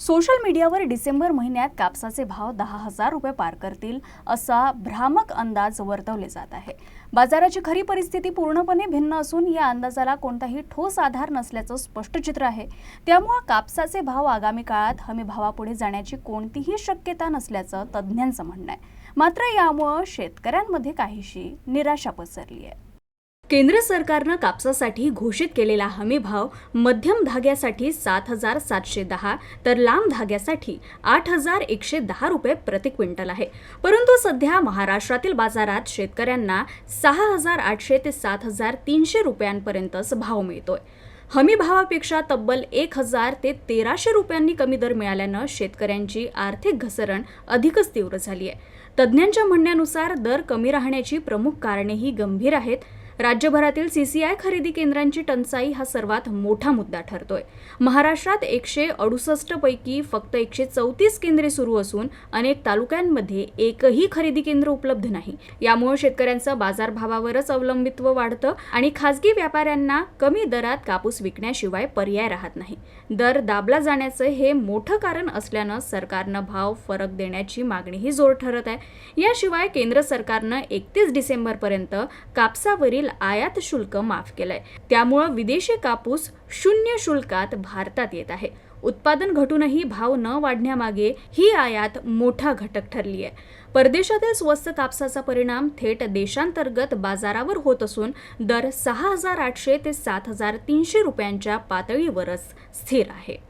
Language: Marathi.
सोशल मीडियावर डिसेंबर महिन्यात कापसाचे भाव दहा हजार रुपये पार करतील असा भ्रामक अंदाज वर्तवले जात आहे. बाजाराची खरी परिस्थिती पूर्णपणे भिन्न असून या अंदाजाला कोणताही ठोस आधार नसल्याचं स्पष्ट चित्र आहे. त्यामुळं कापसाचे भाव आगामी काळात हमी भावापुढे जाण्याची कोणतीही शक्यता नसल्याचं तज्ज्ञांचं म्हणणं आहे. मात्र यामुळं शेतकऱ्यांमध्ये काहीशी निराशा पसरली आहे. केंद्र सरकारनं कापसासाठी घोषित केलेला हमी भाव मध्यम धाग्यासाठी सात हजार सातशे दहा तर लांब धाग्यासाठी आठ हजार एकशे दहा रुपये प्रति क्विंटल आहे. परंतु सध्या महाराष्ट्रातील बाजारात शेतकऱ्यांना सहा हजार आठशे ते सात हजार तीनशे रुपयांपर्यंतच भाव मिळतोय. हमी भावापेक्षा तब्बल एक हजार ते तेराशे रुपयांनी कमी दर मिळाल्यानं शेतकऱ्यांची आर्थिक घसरण अधिकच तीव्र झाली आहे तज्ज्ञांच्या म्हणण्यानुसार दर कमी राहण्याची प्रमुख कारणेही गंभीर आहेत. राज्यभरातील सीसीआय खरेदी केंद्रांची टंचाई हा सर्वात मोठा मुद्दा ठरतोय. महाराष्ट्रात एकशे अडुसष्ट पैकी फक्त एकशे चौतीस केंद्रे सुरू असून अनेक तालुक्यांमध्ये एकही खरेदी केंद्र उपलब्ध नाही. यामुळे शेतकऱ्यांचं बाजारभावावरच अवलंबित्व वाढतं आणि खासगी व्यापाऱ्यांना कमी दरात कापूस विकण्याशिवाय पर्याय राहत नाही. दर दाबला जाण्याचं हे मोठं कारण असल्यानं सरकारनं भाव फरक देण्याची मागणीही जोर ठरत आहे. याशिवाय केंद्र सरकारनं एकतीस डिसेंबरपर्यंत कापसावरील आयात शुल्क माफ केलंय. त्यामुळं विदेशी कापूस शून्य शुल्कात भारतात येत आहे. उत्पादन घटूनही भाव न वाढण्यामागे ही आयात मोठा घटक ठरली आहे परदेशातील स्वस्त कापसाचा परिणाम थेट देशांतर्गत बाजारावर होत असून दर सहा हजार आठशे ते सात हजार तीनशे रुपयांच्या पातळीवरच स्थिर आहे.